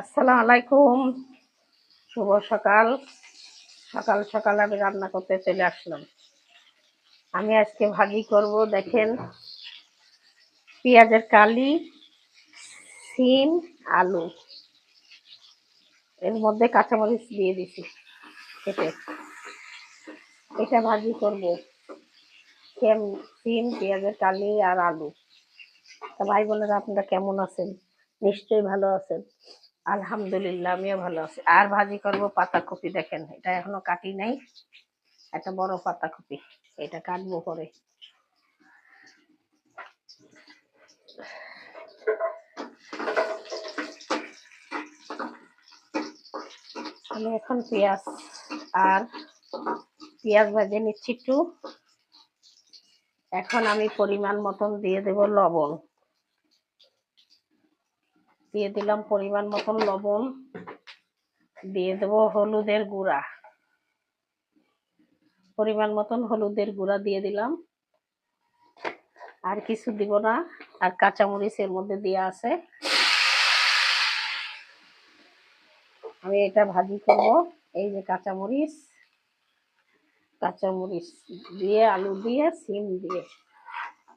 আসসালামু আলাইকুম। শুভ সকাল। সকাল সকাল আমি রান্না করতে চলে আসলাম। আমি আজকে ভাজি করব, দেখেন। পেঁয়াজের কালি, সিম, আলু। এর মধ্যে কাঁচামরিচ দিয়ে দিছি কেটে এটা ভাজি করব। সেম, সিম, পেঁয়াজের কালি আর আলু। তা ভাই বোনেরা, আপনারা কেমন আছেন? নিশ্চয়ই ভালো আছেন। আলহামদুলিল্লাহ, আমিও ভালো আছি। আর ভাজি করব পাতাকপি, দেখেন, এটা এখনও কাটি নাই। একটা বড় পাতাকপি, এটা কাটবো পরে। আমি এখন পেঁয়াজ আর পেঁয়াজ ভাজে নিচ্ছি একটু। এখন আমি পরিমাণ মতন দিয়ে দেব লবণ। দিয়ে দিলাম পরিমাণ মতন লবণ। দিয়ে দেব হলুদের গুঁড়া। পরিমাণ মতন হলুদের গুঁড়া দিয়ে দিলাম। আর কিছু দিব না, আর কাঁচামরিচ এর মধ্যে দেওয়া আছে। আমি এটা ভাজি করব, এই যে কাঁচামরিচ। কাঁচামরিচ দিয়ে, আলু দিয়ে, সিম দিয়ে,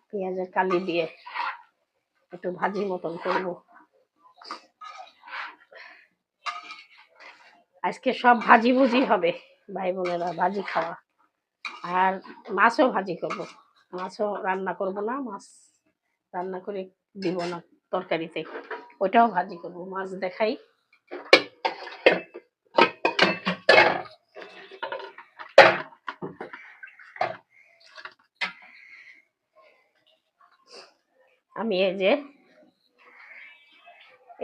পেঁয়াজের কালি দিয়ে একটু ভাজি মতন করব। আজকে সব ভাজি ভুজি হবে ভাই বোনেরা ভাজি খাওয়া। আর মাছও ভাজি করব। মাছও রান্না করব না, মাছ রান্না করে দিব না তরকারিতে। ওটাও ভাজি করব, মাছ দেখাই। আমি এই যে,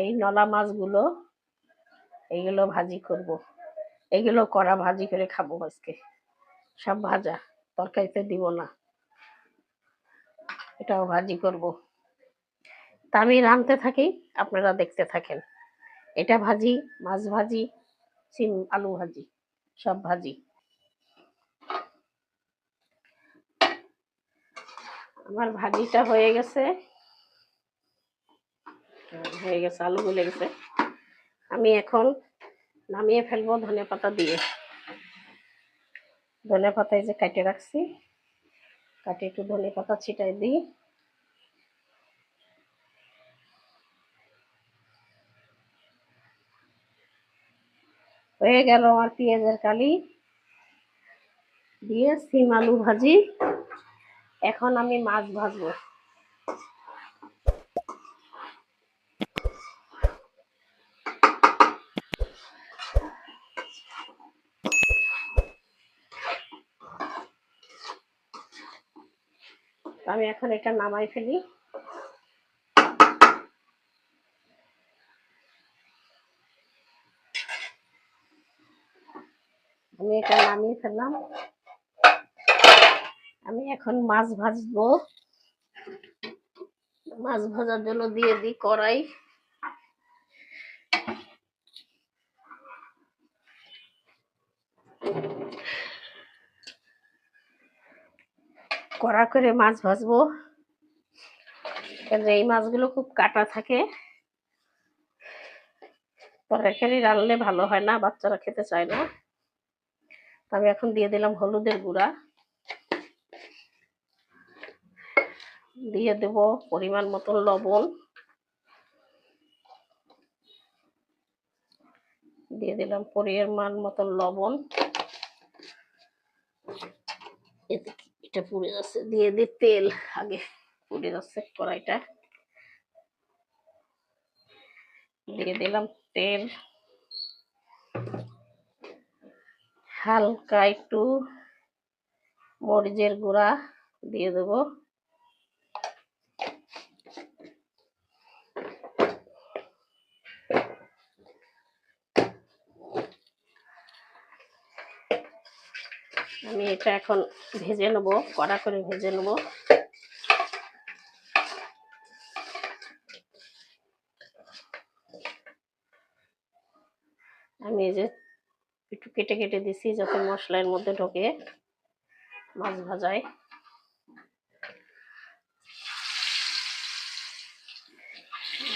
এই নলা মাছগুলো এইগুলো ভাজি করব। এগুলো কড়া ভাজি করে খাব আজকে। সব ভাজা, তরকারিতে দিব না। এটাও ভাজি করব। তা আমি রাঁধতে থাকি, আপনারা দেখতে থাকেন। এটা ভাজি, মাছ ভাজি, সিম, আলু ভাজি, সব ভাজি। আমার ভাজিটা হয়ে গেছে। হয়ে গেছে, আলু গলে গেছে। আমি এখন নামিয়ে ফেলব ধনে পাতা দিয়ে। ধনে পাতা এই যে কাটে রাখছি, কাটে একটু ধনে পাতা ছিটাই দিই। হয়ে গেল আমার পেঁয়াজের কালি। দিয়ে সিম আলু ভাজি। এখন আমি মাছ ভাজবো। আমি এখন এটা নামাই ফেলি। আমি এটা নামিয়ে ফেললাম। আমি এখন মাছ ভাজবো। মাছ ভাজার জন্য দিয়ে দিই কড়াই। কড়া করে মাছ ভাজবো। এই মাছগুলো খুব কাটা থাকে। তরকারি রান্নলে ভালো হয় না, বাচ্চারা খেতে চায় না। আমি এখন দিয়ে দিলাম হলুদের গুঁড়া। দিয়ে দেব পরিমাণ মতন লবণ। দিয়ে দিলাম পরিমাণ মতন লবণ। এটা পুড়ে যাচ্ছে। দিয়ে দিয়ে তেল আগে পুড়ে যাচ্ছে কড়াইটা। দিয়ে দিলাম তেল। হালকা একটু মরিচের গুঁড়া দিয়ে দেবো। আমি এটা এখন ভেজে নেব, কড়া করে ভেজে নেব। আমি এই যে একটু কেটে কেটে দিছি যাতে মশলার মধ্যে ঢোকে মাছ ভাজায়।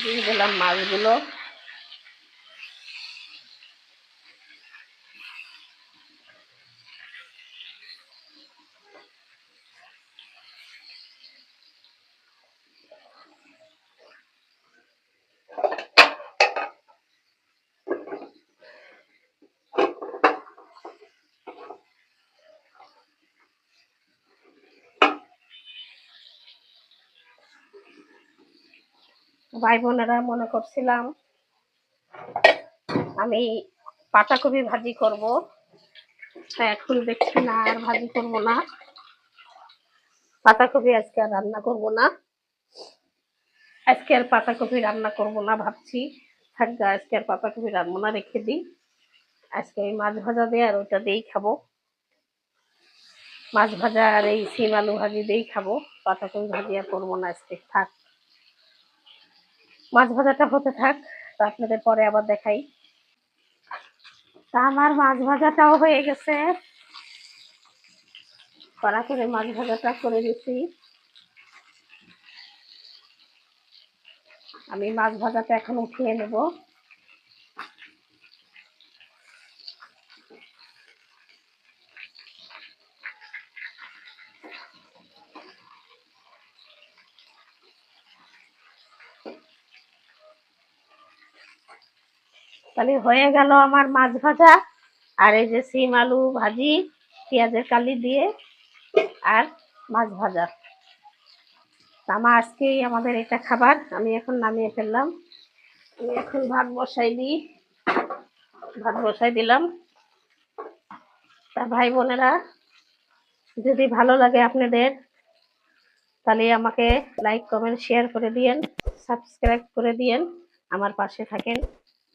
দিয়ে দিলাম মাছগুলো। ভাই বোনেরা মনে করছিলাম আমি পাতাকপি ভাজি করব। এখন দেখছি না, আর ভাজি করব না। পাতাকপি আজকে আর রান্না করব না। আজকে আর পাতাকপি রান্না করব না ভাবছি। থাকবে আজকে আর পাতাকপি রান্না না রেখে দিই। আজকে ওই মাছ ভাজা দিয়ে আর ওইটা দিয়েই খাব। মাছ ভাজা আর এই সিম আলু ভাজি দিয়েই খাব। পাতাকপি ভাজি আর করব না আজকে। থাক। মাছ ভাজাটা হতে থাক, তা আপনাদের পরে আবার দেখাই। তা আমার মাছ ভাজাটাও হয়ে গেছে। কড়া করে মাছ ভাজাটা করে দিছি। আমি মাছ ভাজাটা এখন উঠিয়ে নেব। তাহলে হয়ে গেল আমার মাছ ভাজা। আর এই যে সিম, আলু ভাজি, পেঁয়াজের কালি দিয়ে আর মাছ ভাজা। আমার আজকেই আমাদের এটা খাবার। আমি এখন নামিয়ে ফেললাম। আমি এখন ভাত বসাই দিই। ভাত বসাই দিলাম। তা ভাই বোনেরা, যদি ভালো লাগে আপনাদের, তাহলে আমাকে লাইক কমেন্ট শেয়ার করে দিয়েন। সাবস্ক্রাইব করে দিয়েন। আমার পাশে থাকেন।